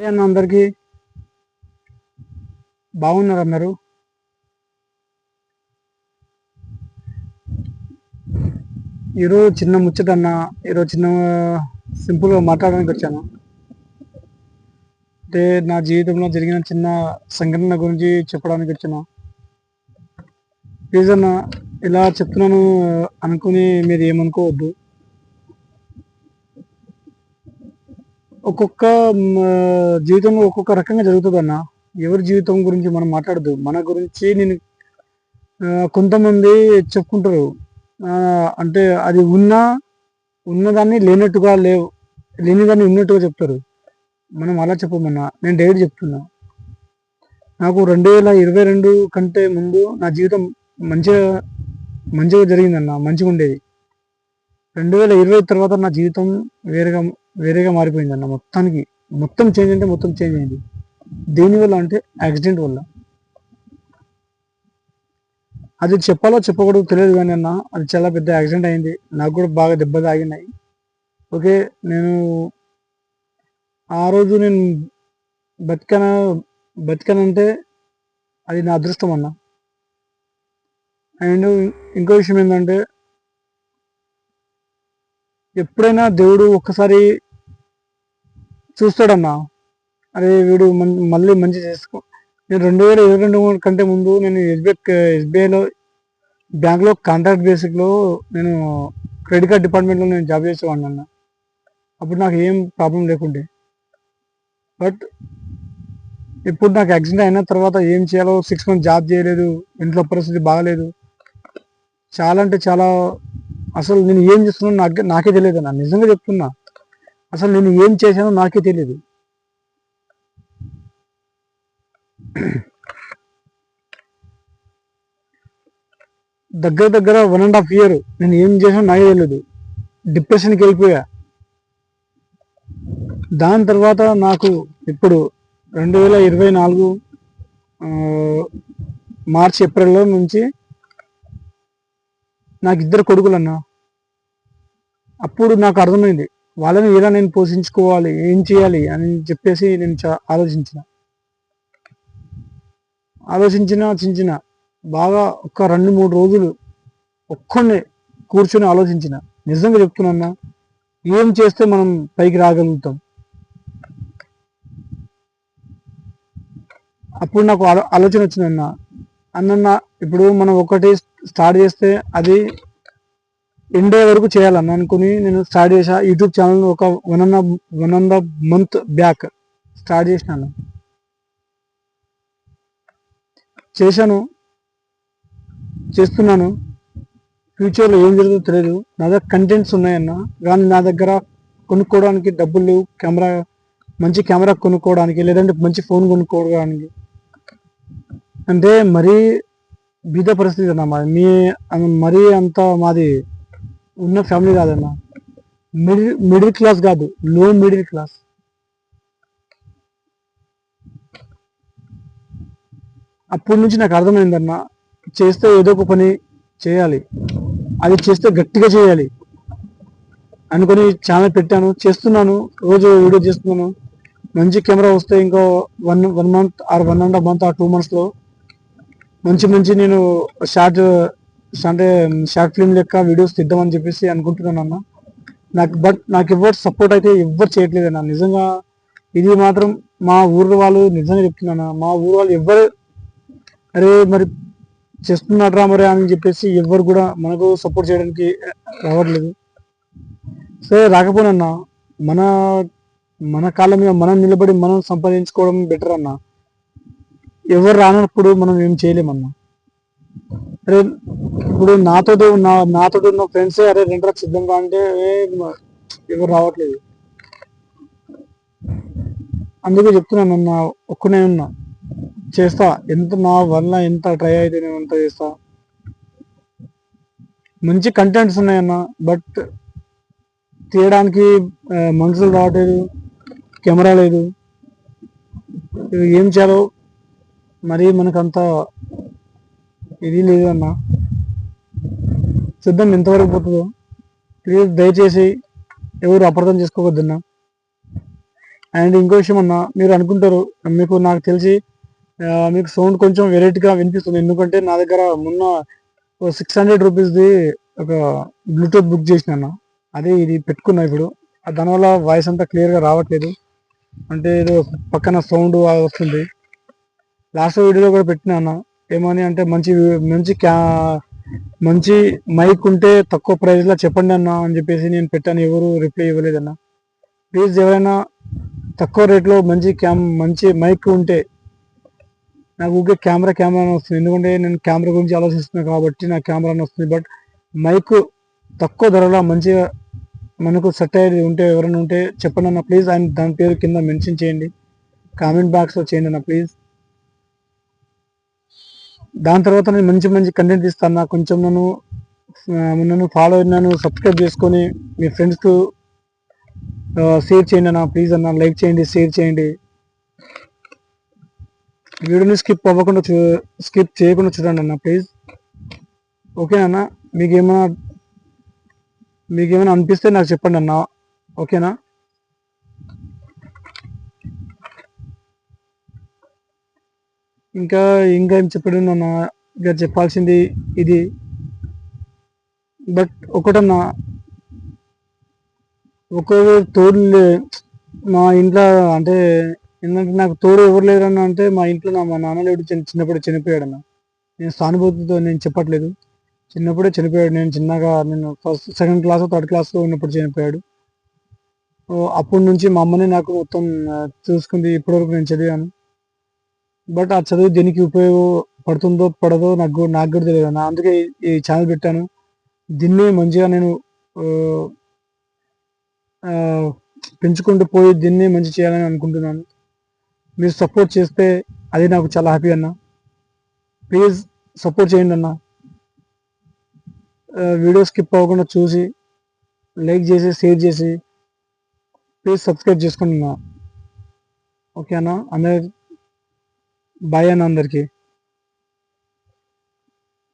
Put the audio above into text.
అన్న అందరికీ బాగున్నారా మీరు? ఈరోజు చిన్న ముచ్చట అన్న ఈరోజు చిన్న సింపుల్గా మాట్లాడడానికి వచ్చాను. అంటే నా జీవితంలో జరిగిన చిన్న సంఘటన గురించి చెప్పడానికి వచ్చాను. ప్లీజ్ అన్న ఇలా చెప్తున్నాను అనుకుని మీరు ఏమనుకోవద్దు. ఒక్కొక్క జీవితంలో ఒక్కొక్క రకంగా జరుగుతుంది అన్న. ఎవరి జీవితం గురించి మనం మాట్లాడదు. మన గురించి నేను కొంతమంది చెప్పుకుంటారు. అంటే అది ఉన్నా ఉన్నదాన్ని లేనట్టుగా లేవు. లేనిదాన్ని ఉన్నట్టుగా చెప్తారు. మనం అలా చెప్పమన్నా. నేను డైరెక్ట్ చెప్తున్నా. నాకు రెండు వేల ఇరవై రెండు కంటే ముందు నా జీవితం మంచిగా మంచిగా జరిగిందన్న. మంచిగా ఉండేది. రెండు వేల ఇరవై తర్వాత నా జీవితం వేరేగా వేరేగా మారిపోయింది అన్న మొత్తానికి. మొత్తం చేంజ్ అంటే మొత్తం చేంజ్ అయింది. దేనివల్ల అంటే యాక్సిడెంట్ వల్ల. అది చెప్పాలో చెప్పకూడదు తెలియదు కానీ అన్న అది చాలా పెద్ద యాక్సిడెంట్ అయింది. నాకు కూడా బాగా దెబ్బ తాగినాయి. ఓకే నేను ఆ రోజు నేను బతికన బతికనంటే అది నా అదృష్టం అన్న. అండ్ ఇంకో విషయం ఏంటంటే ఎప్పుడైనా దేవుడు ఒక్కసారి చూస్తాడన్నా అరే వీడు మళ్ళీ మంచి చేసుకో నేను రెండు వేల ఇరవై రెండు కంటే ముందు నేను ఎస్బీఐ ఎస్బీఐలో బ్యాంక్లో కాంట్రాక్ట్ బేసిక్లో నేను క్రెడిట్ కార్డ్ డిపార్ట్మెంట్లో నేను జాబ్ చేసేవాడిని అన్న. అప్పుడు నాకు ఏం ప్రాబ్లం లేకుండే. బట్ ఇప్పుడు నాకు యాక్సిడెంట్ అయిన తర్వాత ఏం చేయాలో సిక్స్ మంత్స్ జాబ్ చేయలేదు ఇంట్లో పరిస్థితి బాగలేదు. చాలా అంటే చాలా అసలు నేను ఏం చేస్తున్నానో నాకు నాకే తెలియదు అన్న నిజంగా చెప్తున్నా. అసలు నేను ఏం చేశానో నాకే తెలియదు దగ్గర దగ్గర వన్ అండ్ హాఫ్ ఇయర్ నేను ఏం చేశానో నాకే తెలియదు డిప్రెషన్కి వెళ్ళిపోయా. దాని తర్వాత నాకు ఇప్పుడు రెండు వేల ఇరవై నాలుగు మార్చ్ ఏప్రిల్లో నుంచి నాకు ఇద్దరు కొడుకులు అన్న అప్పుడు నాకు అర్థమైంది. వాళ్ళని ఎలా నేను పోషించుకోవాలి ఏం చేయాలి అని చెప్పేసి నేను ఆలోచించిన. ఆలోచించిన చించిన బాగా ఒక రెండు మూడు రోజులు ఒక్కడే కూర్చొని ఆలోచించిన. నిజంగా చెప్తున్నా ఏం చేస్తే మనం పైకి రాగలుగుతాం? అప్పుడు నాకు ఆలో- ఆలోచన వచ్చిందన్న. అన్నన్న ఇప్పుడు మనం ఒకటి స్టార్ట్ చేస్తే అది ఎండే వరకు చేయాలని అనుకుని నేను స్టార్ట్ చేసా యూట్యూబ్ ఛానల్ ఒక one and one and half month back start చేసినాను. చేశాను. చేస్తున్నాను. ఫ్యూచర్లో ఏం జరుగుతుందో తెలియదు నా దగ్గర కంటెంట్స్ ఉన్నాయన్న. కానీ నా దగ్గర కొనుక్కోవడానికి డబ్బులు లేవు. కెమెరా మంచి కెమెరా కొనుక్కోవడానికి లేదంటే మంచి ఫోన్ కొనుక్కోవడానికి. అంటే మరీ బీద పరిస్థితి అన్న మాది. మీ మరీ అంత మాది ఉన్న ఫ్యామిలీ కాదన్న. మిడిల్ మిడిల్ క్లాస్ కాదు లో మిడిల్ క్లాస్ అప్పటి నుంచి నాకు అర్థమైందన్న చేస్తే ఏదో ఒక పని చేయాలి. అది చేస్తే గట్టిగా చేయాలి. అనుకుని ఛానల్ పెట్టాను చేస్తున్నాను రోజు వీడియో చేస్తున్నాను. మంచి కెమెరా వస్తే ఇంకో one one month or one and half month ఆ టూ మంత్స్లో మంచి మంచి నేను షార్ట్ అంటే షార్ట్ ఫిల్మ్ లెక్క వీడియోస్ తీద్దామని చెప్పేసి అనుకుంటున్నాను అన్న. నాకు బట్ నాకు ఎవరు సపోర్ట్ అయితే ఎవ్వరు చేయట్లేదు అన్న. నిజంగా ఇది మాత్రం మా ఊరు వాళ్ళు నిజంగా చెప్తున్నాను మా ఊరు వాళ్ళు ఎవ్వరు అరే మరి చేస్తున్నారా మరి అని చెప్పేసి ఎవరు కూడా మనకు సపోర్ట్ చేయడానికి రావట్లేదు. సరే రాకపోనన్నా మన మన కాళ్ళ మీద మనం నిలబడి మనం సంపాదించుకోవడం బెటర్ అన్న. ఎవరు రానప్పుడు మనం ఏం చేయలేమన్నా. అరే ఇప్పుడు నాతో నా నాతో ఉన్న ఫ్రెండ్స్ అరే రెండు రోజులు సిద్ధంగా అంటే ఎవరు రావట్లేదు. అందుకే చెప్తున్నాను నా ఒక్కనే ఉన్నా. చేస్తా ఎంత నా వల్ల ఎంత ట్రై అయితే నేను అంత చేస్తా. మంచి కంటెంట్స్ ఉన్నాయన్న బట్ తీయడానికి మనుషులు రావట్లేదు కెమెరా లేదు. ఏం చేయాలో మరి మనకంత ఇది లేదు అన్న. చూద్దాం ఎంతవరకు పోతుందో. ప్లీజ్ దయచేసి ఎవరు అపార్థం చేసుకోవద్దన్నా అండ్ ఇంకో విషయం అన్న మీరు అనుకుంటారు మీకు నాకు తెలిసి మీకు సౌండ్ కొంచెం వెరైటీగా వినిపిస్తుంది. ఎందుకంటే నా దగ్గర మొన్న సిక్స్ హండ్రెడ్ రూపీస్ది ఒక బ్లూటూత్ బుక్ చేసిన అన్న. అదే ఇది పెట్టుకున్నా ఇప్పుడు. దానివల్ల వాయిస్ అంతా క్లియర్గా రావట్లేదు. అంటే ఏదో పక్కన సౌండ్ వస్తుంది. లాస్ట్ వీడియోలో కూడా పెట్టినా అన్న. ఏమని అంటే మంచి మంచి క్యా మంచి మైక్ ఉంటే తక్కువ ప్రైస్లో చెప్పండి అన్న అని చెప్పేసి నేను పెట్టాను. ఎవరు రిప్లై ఇవ్వలేదన్న ప్లీజ్ ఎవరైనా తక్కువ రేట్లో మంచి క్యామ్ మంచి మైక్ ఉంటే నాకు ఊకే కెమెరా కెమెరా అని వస్తుంది. ఎందుకంటే నేను కెమెరా గురించి ఆలోచిస్తున్నాను కాబట్టి నాకు కెమెరా అని వస్తుంది. బట్ మైక్ తక్కువ ధరలో మంచిగా మనకు సెట్ అయ్యేది ఉంటే ఎవరైనా ఉంటే చెప్పండి అన్న. ప్లీజ్ అండ్ దాని పేరు కింద మెన్షన్ చేయండి. కామెంట్ బాక్స్లో చేయండి అన్న ప్లీజ్ దాని తర్వాత నేను మంచి మంచి కంటెంట్ ఇస్తాను నాకు కొంచెం నన్ను నన్ను ఫాలో అయినాను సబ్స్క్రైబ్ చేసుకొని మీ ఫ్రెండ్స్కు షేర్ చేయండి అన్న ప్లీజ్ అన్న లైక్ చేయండి షేర్ చేయండి. వీడియోని స్కిప్ అవ్వకుండా చూ స్కిప్ చేయకుండా చూడండి అన్న ప్లీజ్ ఓకేనా మీకు మీకేమైనా మీకు ఏమైనా అనిపిస్తే నాకు చెప్పండి అన్న. ఓకేనా ఇంకా ఇంకా ఏం చెప్పడం అన్న ఇంకా చెప్పాల్సింది ఇది. బట్ ఒకటన్నా ఒకరు తోడు మా ఇంట్లో అంటే ఏంటంటే నాకు తోడు ఎవరు లేరన్న అంటే మా ఇంట్లో నా మా నాన్న లేడు చిన్న చిన్నప్పుడు చనిపోయాడు అన్న నేను సానుభూతితో నేను చెప్పట్లేదు. చిన్నప్పుడే చనిపోయాడు. నేను చిన్నగా నేను ఫస్ట్ సెకండ్ క్లాస్ థర్డ్ క్లాస్లో ఉన్నప్పుడు చనిపోయాడు. అప్పటి నుంచి మా అమ్మని నాకు మొత్తం చూసుకుంది. ఇప్పటివరకు నేను చదివాను. బట్ ఆ చదువు దేనికి ఉపయోగపడుతుందో పడదో నాకు కూడా- నాకు కూడా తెలియదు. అన్న అందుకే ఈ- ఛానల్ పెట్టాను. దీన్ని మంచిగా నేను పెంచుకుంటూ పోయి దీన్ని మంచి చేయాలని అనుకుంటున్నాను. మీరు సపోర్ట్ చేస్తే అది నాకు చాలా హ్యాపీ అన్న. ప్లీజ్ సపోర్ట్ చేయండి అన్న. వీడియో స్కిప్ అవ్వకుండా చూసి లైక్ చేసి షేర్ చేసి ప్లీజ్ సబ్స్క్రైబ్ చేసుకోండి అన్న. ఓకే అన్న? అందరి బాయ్ అన్న అందరికీ